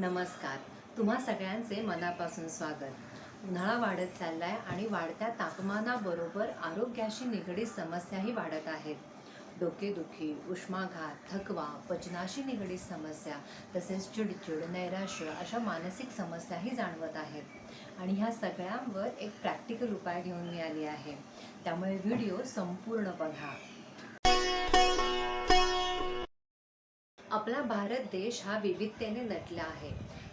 नमस्कार. तुम्हा सगळ्यांचे मनापासून स्वागत. उन्हाळा वाढत चाललाय आणि वाढत्या तापमानाबरोबर आरोग्याशी निगडीत समस्याही वाढत आहेत. डोकेदुखी उष्माघात थकवा पचनाशी निगडीत समस्या तसेच चिडचिड नैराश्य अशा मानसिक समस्याही जाणवत आहेत. आणि ह्या सगळ्यांवर एक प्रॅक्टिकल उपाय घेऊन मी आली आहे. त्यामुळे व्हिडिओ संपूर्ण बघा. आपला भारत देश हा विविधतेने नटला आहे.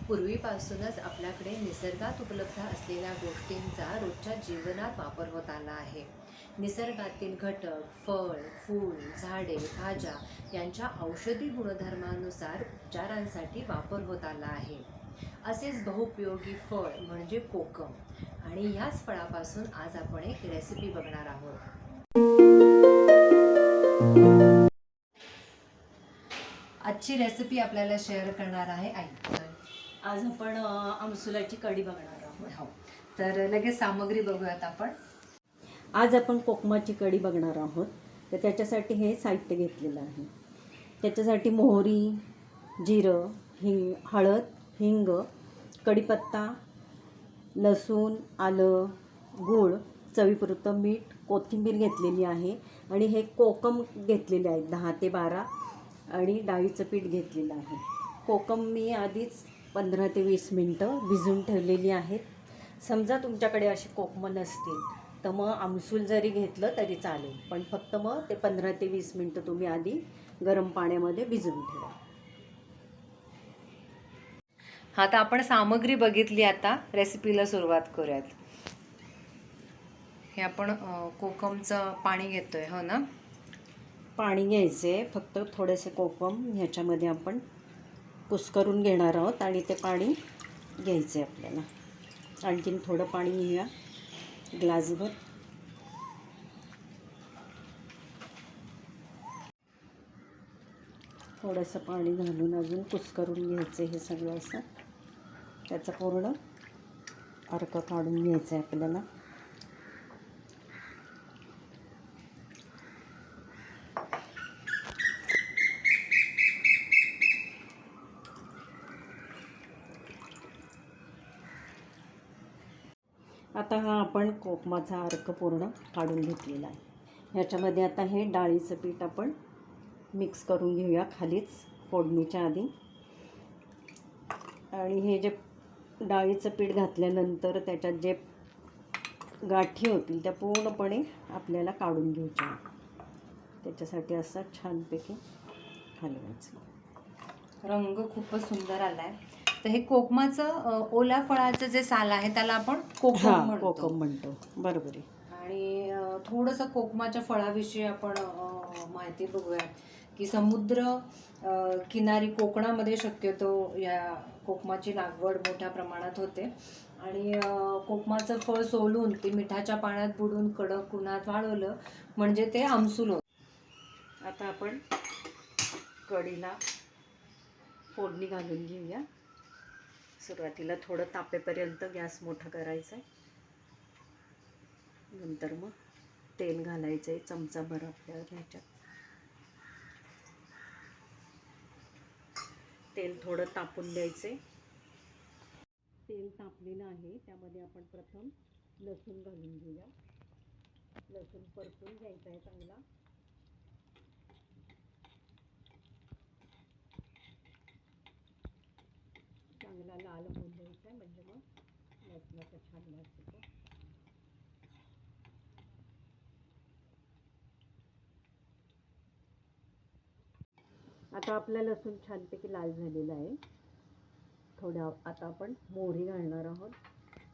पूर्वीपासूनच आपल्याकडे निसर्गात उपलब्ध असलेल्या गोष्टींचा रोजच्या जीवनात वापर होत आला आहे. निसर्गातील घटक फळ फूल झाडे भाज्या यांच्या औषधी गुणधर्मानुसार उपचारांसाठी वापर होत आला आहे. असेच बहुपयोगी फळ म्हणजे कोकम. आणि ह्याच फळापासून आज आपण एक रेसिपी बघणार आहोत. आजची रेसिपी आपल्याला शेअर करणार आहे आई. आज आपण आमसुलाची कढी बघणार आहोत. हो. तर लगेच सामग्री बघूयात आपण. आज आपण कोकमाची कढी बघणार आहोत. तर त्याच्यासाठी हे साहित्य घेतलेलं आहे. त्याच्यासाठी मोहरी जिरं हिंग हळद हिंग कढीपत्ता लसूण आलं गूळ चवीपुरतं मीठ कोथिंबीर घेतलेली आहे. आणि हे कोकम घेतलेले आहेत दहा ते बारा. आणि डाळीचं पीठ घेतलेलं आहे. कोकम मी आधीच पंधरा ते वीस मिनटं भिजून ठेवलेली आहेत. समजा तुमच्याकडे असे कोकमं नसतील तर मग आमसूल जरी घेतलं तरी चालेल पण फक्त मग ते पंधरा ते वीस मिनटं तुम्ही आधी गरम पाण्यामध्ये भिजवून ठेवा. आता आपण सामग्री बघितली आता रेसिपीला सुरुवात करूयात. हे आपण कोकमचं पाणी घेतोय हो ना? पाणी घ्यायचे. फक्त थोडेसे कोकम ह्याच्यामध्ये आपण कुस्करून घेणार आहोत आणि ते पाणी घ्यायचे आपल्याला. आणखीन थोडं पाणी घेऊया. ग्लासभर. थोडंसं पाणी घालून अजून कुस्करून घ्यायचं हे सगळं असं. त्याचं पूर्ण अर्क काढून घ्यायचं आहे आपल्याला. आता हा आपण कोकमाचा अर्क पूर्ण काढून घेतलेला आहे. ह्याच्यामध्ये आता हे डाळीचं पीठ आपण मिक्स करून घेऊया खालीच फोडणीच्या आधी. आणि हे जे डाळीचं पीठ घातल्यानंतर त्याच्यात जे गाठी होतील त्या पूर्णपणे आपल्याला काढून घ्यायच्या त्याच्यासाठी असं छानपैकी हलवायचं रंग खूपच सुंदर आलाय. तर हे कोकमाचं अं, ओल्या फळाचं जे साल आहे त्याला आपण कोकम कोकम म्हणतो. बरोबर आहे. आणि थोडंसं कोकमाच्या फळाविषयी आपण माहिती बघूया की समुद्र किनारी कोकणामध्ये शक्यतो या कोकमाची लागवड मोठ्या प्रमाणात होते. आणि कोकमाचं फळ सोलून ते मिठाच्या पाण्यात बुडून कडक उन्हात वाळवलं म्हणजे ते आमसूल होतं. आता आपण कढीला फोडणी घालून घेऊया. सुरुवातीला थोडं तापेपर्यंत गॅस मोठा करायचा आहे. नंतर मग तेल घालायचं आहे चमचाभर आपल्याला ह्याच्यात तेल थोडं तापून द्यायचे तेल तापलेलं आहे त्यामध्ये आपण प्रथम लसूण घालून घेऊया. लसूण परतून घ्यायचा आहे चांगला. चांगला लाल होऊन द्यायचा आहे म्हणजे मग लसणाचा छान वास येतो आता आपला लसूण छानपैकी लाल झालेला आहे. थोड्या आता आपण मोहरी घालणार आहोत.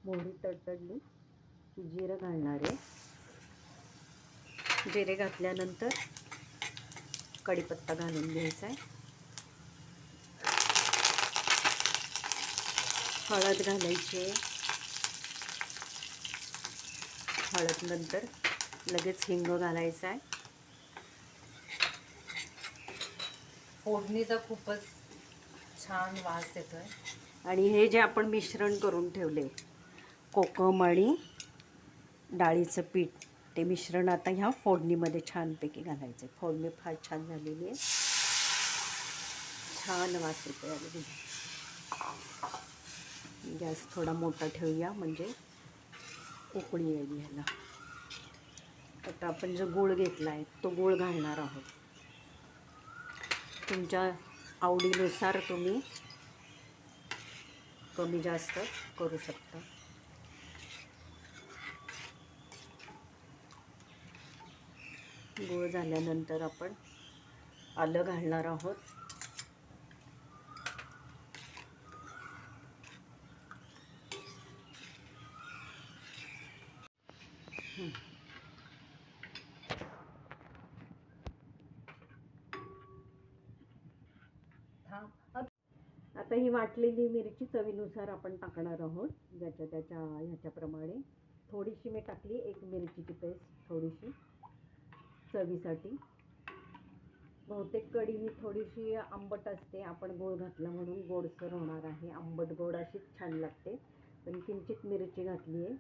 मोहरी तडतडली की जिरं घालणार आहे. जिरे घातल्यानंतर कढीपत्ता घालून घ्यायचा आहे. हळद घालायची. आहे हळद नंतर लगेच हिंग घालायचा आहे. फोडणीचा खूपच छान वास येतोय. आणि हे जे आपण मिश्रण करून ठेवले कोकम आणि डाळीचं पीठ ते मिश्रण आता ह्या फोडणीमध्ये छानपैकी घालायचं आहे फोडणी फार छान झालेली आहे. छान वास येतो अगदी. गॅस थोडा मोठा ठेवूया म्हणजे उकळी येईल ह्याला. आता आपण जो गूळ घेतला आहे तो गूळ घालणार आहोत. तुमच्या आवडीनुसार तुम्ही कमी जास्त करू शकता. गूळ झाल्यानंतर आपण आलं घालणार आहोत. आता ही वाटलेली मिरची चवीनुसार आपण टाकणार आहोत ज्याच्या त्याच्या ह्याच्याप्रमाणे. थोडीशी मी टाकली एक मिरचीची पेस्ट थोडीशी चवीसाठी. बहुतेक कढी ही थोडीशी आंबट असते आपण गोड घातला म्हणून गोडसर होणार आहे. आंबट गोड अशीच छान लागते. पण किंचित मिरची घातली आहे.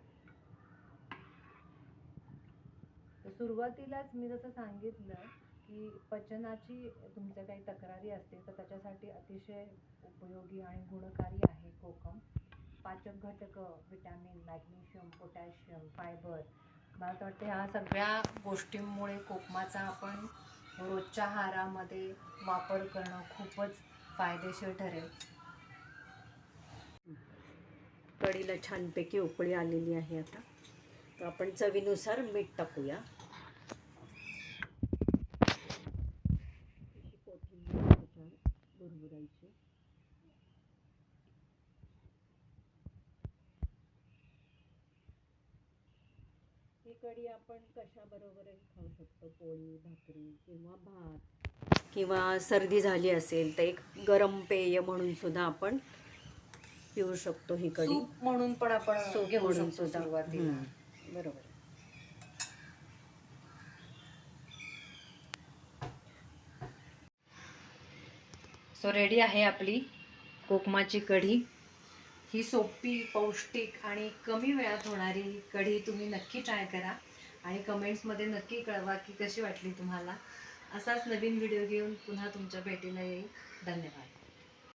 सुरुवातीलाच मी जसं सांगितलं की पचनाची तुमच्या काही तक्रारी असतील तर त्याच्यासाठी अतिशय उपयोगी आणि गुणकारी आहे कोकम. पाचक घटक विटॅमिन मॅग्नेशियम पोटॅशियम फायबर. मला तर वाटतं ह्या सगळ्या गोष्टींमुळे कोकमाचा आपण रोजच्या आहारामध्ये वापर करणं खूपच फायदेशीर ठरेल. कढीला छानपैकी उकळी आलेली आहे आता. तर आपण चवीनुसार मीठ टाकूया अशी कोथिंबीर त्याच्यावर भुरभुरायची ही कढी आपण कशाबरोबरही खाऊ शकतो? पोळी भाकरी किंवा भात? किंवा सर्दी झाली असेल तर एक गरम पेय म्हणून सुद्धा आपण पिऊ शकतो ही कढी. म्हणून पण आपण घेऊ म्हणून शकतो सुद्धा. सुरुवातीला. बरोबर. सो रेडी आहे आपली कोकमाची कढी. ही सोपी पौष्टिक आणि कमी वेळात होणारी कढी तुम्ही नक्की ट्राय करा आणि कमेंट्समध्ये नक्की कळवा की कशी वाटली तुम्हाला. असाच नवीन व्हिडिओ घेऊन पुन्हा तुमच्या भेटीला येईल. धन्यवाद.